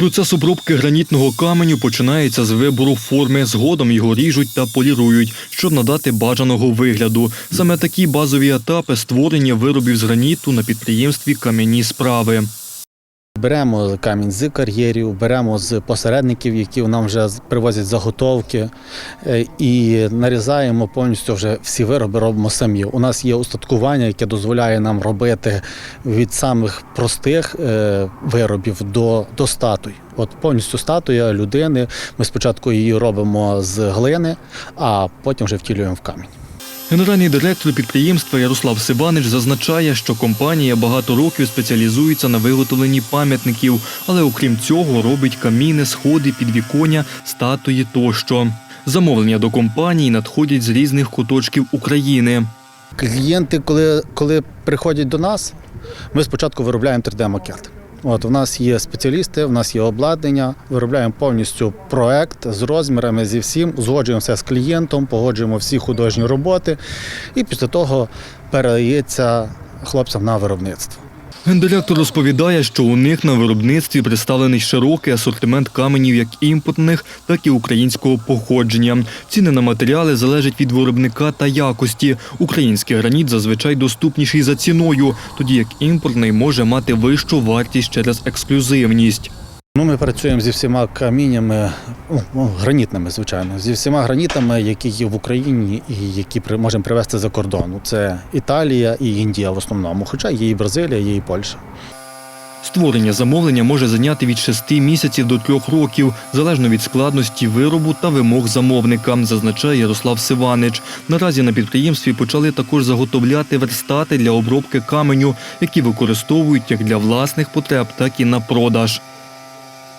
Процес обробки гранітного каменю починається з вибору форми. Згодом його ріжуть та полірують, щоб надати бажаного вигляду. Саме такі базові етапи створення виробів з граніту на підприємстві кам'яні справи. Беремо камінь з кар'єрів, беремо з посередників, які нам вже привозять заготовки, е, і нарізаємо повністю вже всі вироби робимо самі. У нас є устаткування, яке дозволяє нам робити від самих простих е, виробів до, до статуй. От повністю статуя людини. Ми спочатку її робимо з глини, а потім вже втілюємо в камінь. Генеральний директор підприємства Ярослав Сиванич зазначає, що компанія багато років спеціалізується на виготовленні пам'ятників, але окрім цього робить каміни, сходи, підвіконня, статуї тощо. Замовлення до компанії надходять з різних куточків України. Клієнти, коли, коли приходять до нас, ми спочатку виробляємо 3D-макет. От у нас є спеціалісти, у нас є обладнання, виробляємо повністю проект з розмірами, зі всім, згоджуємося з клієнтом, погоджуємо всі художні роботи, і після того передається хлопцям на виробництво. Гендиректор розповідає, що у них на виробництві представлений широкий асортимент каменів як імпортних, так і українського походження. Ціни на матеріали залежать від виробника та якості. Український граніт зазвичай доступніший за ціною, тоді як імпортний може мати вищу вартість через ексклюзивність. Ну, ми працюємо зі всіма каміннями, ну, ну, гранітними, звичайно, зі всіма гранітами, які є в Україні і які можемо привезти за кордону. Це Італія і Індія в основному, хоча є і Бразилія, є і Польща. Створення замовлення може зайняти від 6 місяців до 3 років, залежно від складності виробу та вимог замовника, зазначає Ярослав Сиванич. Наразі на підприємстві почали також заготовляти верстати для обробки каменю, які використовують як для власних потреб, так і на продаж.